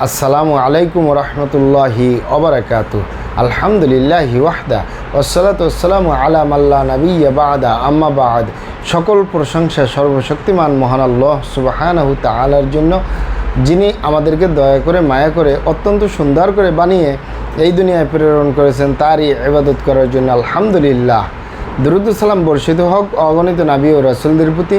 আসসালামু আলাইকুম রহমতুল্লাহি অবরাকাতু আলহামদুলিল্লাহি ওয়াহদা ওসলাত ওসালামু আলা মাল্লা নবিয়া বাদা। আম্মা বাদ। সকল প্রশংসা সর্বশক্তিমান মহান আল্লাহ সুবাহানাহু জন্য, যিনি আমাদেরকে দয়া করে, মায়া করে, অত্যন্ত সুন্দর করে বানিয়ে এই দুনিয়ায় প্রেরণ করেছেন, তারই ইবাদত করার জন্য আলহামদুলিল্লাহ। দরুদুসালাম বর্ষিত হক, অগণিত নাবি ও রাসুলদের প্রতি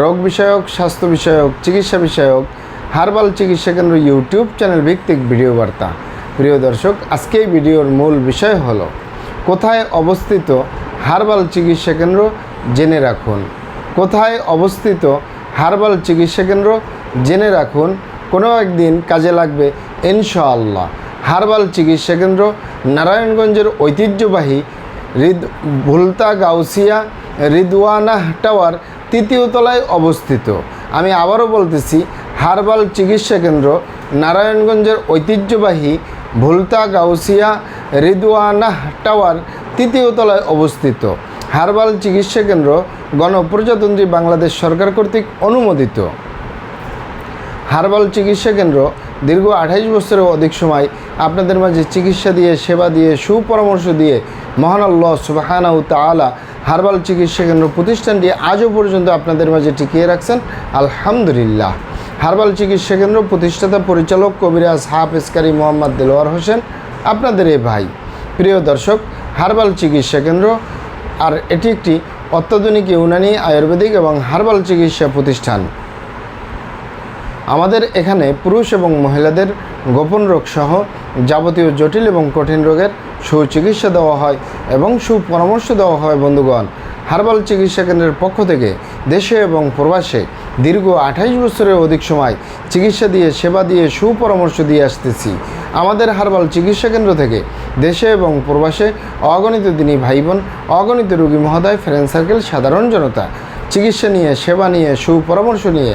রোগ বিষয়ক, স্বাস্থ্য বিষয়ক, চিকিৎসা বিষয়ক, হার্বাল চিকিৎসা কেন্দ্র ইউটিউব চ্যানেল ভিত্তিক ভিডিও বার্তা। প্রিয় দর্শক, আজকে এই ভিডিওর মূল বিষয় হল, কোথায় অবস্থিত হার্বাল চিকিৎসা কেন্দ্র জেনে রাখুন। কোথায় অবস্থিত হার্বাল চিকিৎসা কেন্দ্র জেনে রাখুন। কোনো একদিন কাজে লাগবে, ইনশাআল্লাহ। হার্বাল চিকিৎসা কেন্দ্র নারায়ণগঞ্জের ঐতিহ্যবাহী রিদ ভুলতা গাউসিয়া রিদওয়ানা টাওয়ার তৃতীয় তলায় অবস্থিত। আমি আবারও বলতেছি, হারবাল চিকিৎসা কেন্দ্র, নারায়ণগঞ্জের ঐতিহ্যবাহী ভুলতা গাউসিয়া রিদওয়ানা টাওয়ার তৃতীয় তলায় অবস্থিত। হারবাল চিকিৎসা কেন্দ্র গণপ্রজাতন্ত্রী বাংলাদেশ সরকার কর্তৃক অনুমোদিত। হারবাল চিকিৎসা কেন্দ্র দীর্ঘ আঠাইশ বছরের অধিক সময় আপনাদের মাঝে চিকিৎসা দিয়ে, সেবা দিয়ে, সুপরামর্শ দিয়ে মহান সুবাহানাউ তালা হার্বাল চিকিৎসা কেন্দ্র প্রতিষ্ঠানটি আজও পর্যন্ত আপনাদের মাঝে টিকিয়ে রাখছেন। আলহামদুলিল্লাহ। হার্বাল চিকিৎসা কেন্দ্র প্রতিষ্ঠাতা পরিচালক কবিরাজ হাফ হাফেজকারী মোহাম্মদ দেলোয়ার হোসেন, আপনাদের এই ভাই। প্রিয় দর্শক, হার্বাল চিকিৎসা কেন্দ্র আর এটি একটি অত্যাধুনিক ইউনানি আয়ুর্বেদিক এবং হার্বাল চিকিৎসা প্রতিষ্ঠান। আমাদের এখানে পুরুষ এবং মহিলাদের গোপন রোগ সহ যাবতীয় জটিল এবং কঠিন রোগের সুচিকিৎসা দেওয়া হয় এবং সুপরামর্শ দেওয়া হয় বন্ধুগণ। হার্বাল চিকিৎসা কেন্দ্রের পক্ষ থেকে দেশে এবং প্রবাসে দীর্ঘ আঠাইশ বছরের অধিক সময় চিকিৎসা দিয়ে, সেবা দিয়ে, সুপরামর্শ দিয়ে আসতেছি। আমাদের হার্বাল চিকিৎসা কেন্দ্র থেকে দেশে এবং প্রবাসে অগণিত দিনী ভাই বোন অগণিত রোগী মহোদয়, ফ্রেন্ড সার্কেল, সাধারণ জনতা চিকিৎসা নিয়ে, সেবা নিয়ে, সুপরামর্শ নিয়ে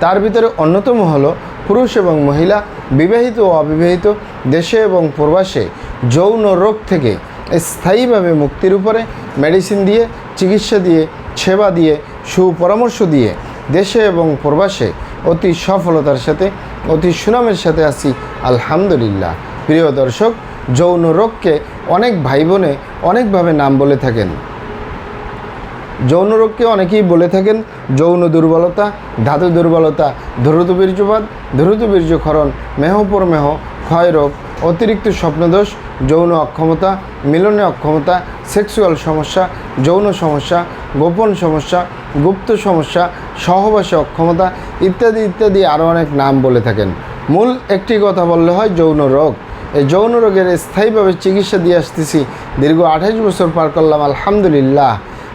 তার ভিতরে অন্যতম হলো পুরুষ এবং মহিলা, বিবাহিত ও অবিবাহিত, দেশে এবং প্রবাসে যৌন রোগ থেকে স্থায়ীভাবে মুক্তির উপরে মেডিসিন দিয়ে, চিকিৎসা দিয়ে, সেবা দিয়ে, সুপরামর্শ দিয়ে দেশে এবং প্রবাসে অতি সফলতার সাথে, অতি সুনামের সাথে আছি, আলহামদুলিল্লাহ। প্রিয় দর্শক, যৌন রোগকে অনেক ভাই বোনে অনেকভাবে নাম বলে থাকেন। যৌন রোগকে অনেকেই বলে থাকেন যৌন দুর্বলতা, ধাতু দুর্বলতা দ্রুত বীর্যপাত দ্রুত বীর্যক্ষরণ মেহপর মেহ ক্ষয়রোগ অতিরিক্ত স্বপ্নদোষ, যৌন অক্ষমতা, মিলনে অক্ষমতা, সেক্সুয়াল সমস্যা, যৌন সমস্যা, গোপন সমস্যা, গুপ্ত সমস্যা, সহবাসে অক্ষমতা ইত্যাদি ইত্যাদি আরও অনেক নাম বলে থাকেন। মূল একটি কথা বললে হয় যৌন রোগ। এই যৌন রোগের স্থায়ীভাবে চিকিৎসা দিয়ে আসতেছি। দীর্ঘ আঠাশ বছর পার করলাম, আলহামদুলিল্লাহ।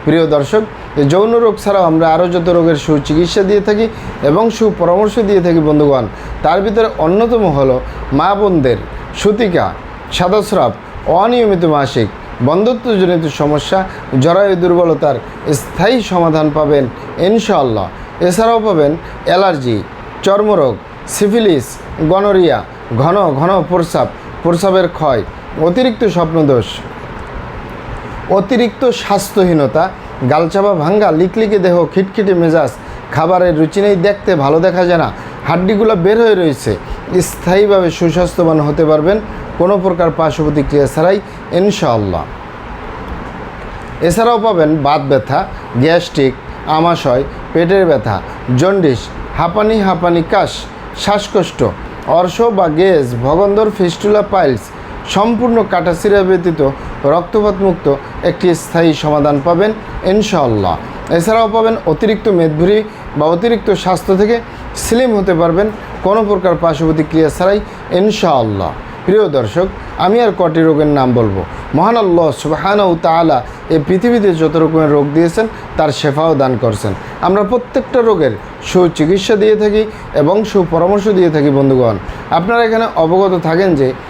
প্রিয় দর্শক যৌন রোগ ছাড়াও আমরা আরও যত রোগের সুচিকিৎসা দিয়ে থাকি এবং সুপরামর্শ দিয়ে থাকি, বন্ধুগণ, তার ভিতরে অন্যতম হলো মা বোনদের সুতিকা, সাদাস্রাব, অনিয়মিত মাসিক, বন্ধুত্বজনিত সমস্যা, জরায়ু দুর্বলতার স্থায়ী সমাধান পাবেন, ইনশাআল্লাহ। এছাড়াও পাবেন অ্যালার্জি, চর্মরোগ, সিফিলিস, গনোরিয়া, ঘন ঘন প্রস্রাব, প্রস্রাবের ক্ষয়, অতিরিক্ত স্বপ্নদোষ। অতিরিক্ত স্বাস্থ্যহীনতা গালচাপা ভাঙ্গা, লিকলিকে দেহ, খিটখিটে মেজাজ, খাবারের রুচি নেই, দেখতে ভালো দেখা যায় না, হাড্ডিগুলো বের হয়ে রয়েছে। স্থায়ীভাবে সুস্বাস্থ্যবান হতে পারবেন, কোনো প্রকার পার্শ্ব প্রতিক্রিয়া ছাড়াই, ইনশাআল্লাহ। এছাড়াও পাবেন বাত ব্যথা, গ্যাস্ট্রিক, আমাশয়, পেটের ব্যথা, জন্ডিস, হাঁপানি হাঁপানি, কাশ, শ্বাসকষ্ট, অর্শ বা গেজ, ভগন্দর ফিস্টুলা পাইলস, সম্পূর্ণ কাটাছিরা ব্যতীত রক্তপাত মুক্ত একটি স্থায়ী সমাধান পাবেন, ইনশাআল্লাহ। এছাড়াও পাবেন অতিরিক্ত মেদভুরি বা অতিরিক্ত স্বাস্থ্য থেকে স্লিম হতে পারবেন, কোনো প্রকার পার্শ্ব প্রতিক্রিয়া ছাড়াই, ইনশাআল্লাহ। প্রিয় দর্শক, আমি আর কটি রোগের নাম বলব। মহান আল্লাহ সুবাহানা ও তালা এই পৃথিবীতে যত রকমের রোগ দিয়েছেন, তার শেফাও দান করছেন। আমরা প্রত্যেকটা রোগের সুচিকিৎসা দিয়ে থাকি এবং সুপরামর্শ দিয়ে থাকি, বন্ধুগণ। আপনারা এখানে অবগত থাকেন যে